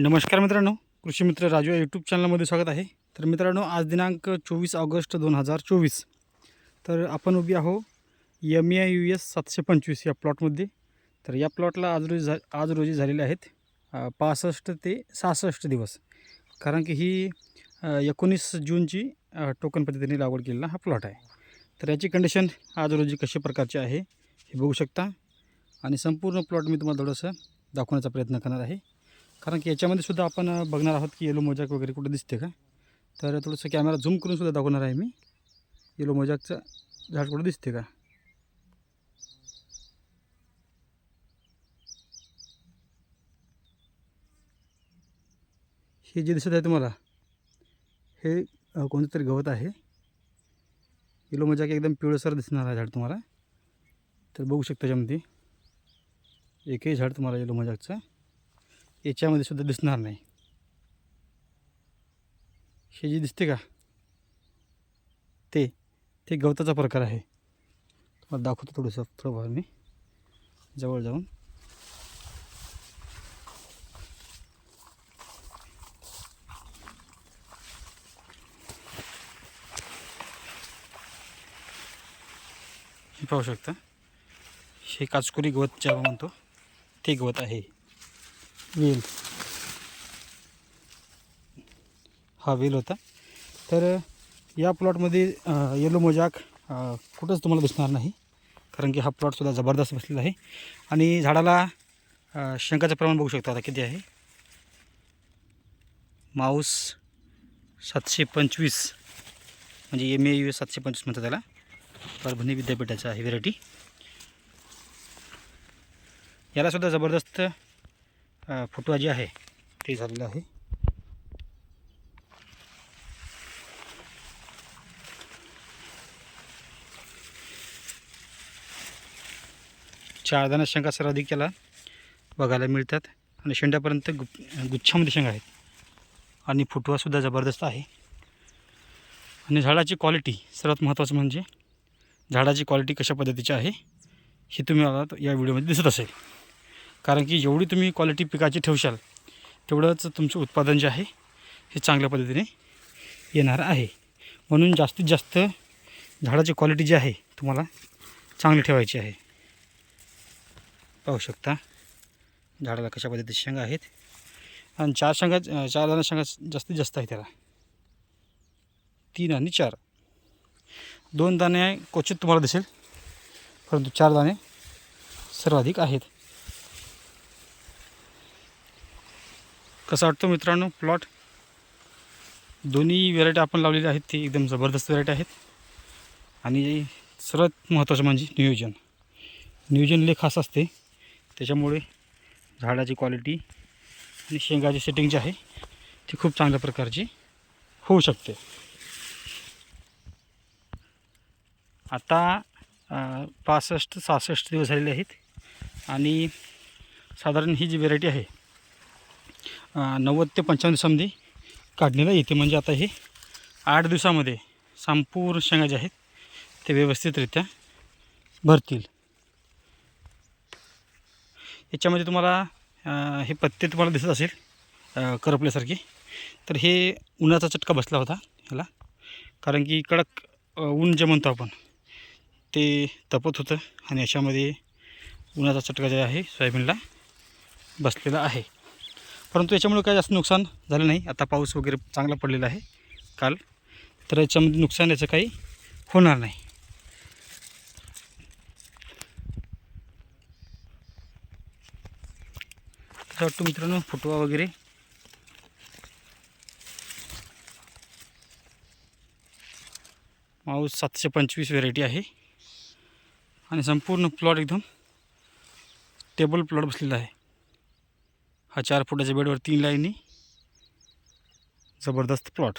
नमस्कार मित्रांनो कृषी मित्र राजू या यूट्यूब चॅनलमध्ये स्वागत आहे. तर मित्रांनो आज दिनांक चोवीस ऑगस्ट दोन हजार चोवीस. तर आपण उभी आहो एम ए यू एस सातशे पंचवीस या प्लॉटमध्ये तर या प्लॉटला आज रोजी झा आज रोजी झालेले आहेत पासष्ट ते सहासष्ट दिवस. कारण की ही एकोणीस जूनची टोकन पद्धतीने लागवड केलेला हा प्लॉट आहे. तर याची कंडिशन आज रोजी कशा प्रकारची आहे हे बघू शकता. आणि संपूर्ण प्लॉट मी तुम्हाला थोडंसं दाखवण्याचा प्रयत्न करणार आहे. कारण की याच्यामध्ये सुद्धा आपण बघणार आहोत की येलो मोजाक वगैरे कुठं दिसते का? तर थोडंसं कॅमेरा झूम करून सुद्धा दाखवणार आहे मी. येलो मोजाकचं झाड कुठं दिसते का? हे जे दिसत आहे तुम्हाला हे कोणतं तरी गवत आहे. येलो मोजाक एकदम पिवळसर दिसणार आहे झाड तुम्हाला. तर बघू शकता त्याच्यामध्ये एकही झाड तुम्हाला येलो मोजाकचं याच्यामध्ये सुद्धा दिसणार नाही. हे जे दिसते का? ते ते गवताचा प्रकार आहे. तुम्हाला दाखवतो थोडंसं थोडंफार मी जवळ जाऊन. हे पाहू शकता. हे काचकुरी गवत ज्याला म्हणतो ते गवत आहे. वेल हा वेल होता. तर या प्लॉटमध्ये येलो मोजाक कुठंच तुम्हाला दिसणार नाही. कारण की हा प्लॉटसुद्धा जबरदस्त बसलेला आहे. आणि झाडाला शंकाचं प्रमाण बघू शकता आता किती आहे. माऊस सातशे पंचवीस. म्हणजे एम ए यू सातशे पंचवीस म्हणतात त्याला. परभणी विद्यापीठाचं आहे व्हेरायटी यालासुद्धा जबरदस्त फुटवा जे आहे ते झालेलं आहे. चारदाना शेंगा सर्वाधिक याला बघायला मिळतात. आणि शेंड्यापर्यंत गु गुच्छामध्ये शेंगा आहेत. आणि फुटवासुद्धा जबरदस्त आहे. आणि झाडाची क्वालिटी सर्वात महत्त्वाचं म्हणजे झाडाची क्वालिटी कशा पद्धतीची आहे हे तुम्ही मला या व्हिडिओमध्ये दिसत असेल. कारण की जेवढी तुम्ही क्वालिटी पिकाची ठेवशाल तेवढंच तुमचं उत्पादन जे आहे हे चांगल्या पद्धतीने येणार आहे. म्हणून जास्तीत जास्त झाडाची क्वालिटी जी आहे तुम्हाला चांगली ठेवायची आहे. पाहू शकता झाडाला कशा पद्धतीचे शेंगा आहेत. आणि चार शेंगा चार दाणा शेंगा जास्तीत जास्त आहे त्याला. तीन आणि चार. दोन दाणे क्वचित तुम्हाला दिसेल परंतु चार दाणे सर्वाधिक आहेत. कसा वाटतो मित्रांनो प्लॉट? दोन्ही व्हेरायटी आपण लावलेली आहेत ती एकदम जबरदस्त व्हेरायटी आहेत. आणि सर्वात महत्त्वाचं म्हणजे नियोजन. नियोजन लय खास असते. त्याच्यामुळे झाडाची क्वालिटी आणि शेंगाची सेटिंग जी आहे ती खूप चांगल्या प्रकारची होऊ शकते. आता पासष्ट सहासष्ट दिवस झालेले आहेत. आणि साधारण ही जी व्हेरायटी आहे नव्वद ते पंचावन्न दिवसामध्ये काढणीला येते. म्हणजे आता हे आठ दिवसामध्ये संपूर्ण शेंगा जे आहेत ते व्यवस्थितरित्या भरतील. याच्यामध्ये तुम्हाला हे पत्ते तुम्हाला दिसत असेल करपल्यासारखे. तर हे उन्हाचा चटका बसला होता ह्याला. कारण की कडक ऊन जे म्हणतो आपण ते तपत होतं आणि याच्यामध्ये उन्हाचा चटका जे आहे सोयाबीनला बसलेला आहे. परंतु याच्यामुळे काही जास्त नुकसान झालं नाही. आता पाऊस वगैरे चांगला पडलेला आहे काल. तर याच्यामध्ये नुकसान याचं काही होणार नाही. असं वाटतं मित्रांनो फुटवा वगैरे. माऊस सातशे पंचवीस व्हेरायटी आहे. आणि संपूर्ण प्लॉट एकदम टेबल प्लॉट बसलेला आहे. हा चार फुटाच्या बेडवर तीन लाईनी. जबरदस्त प्लॉट.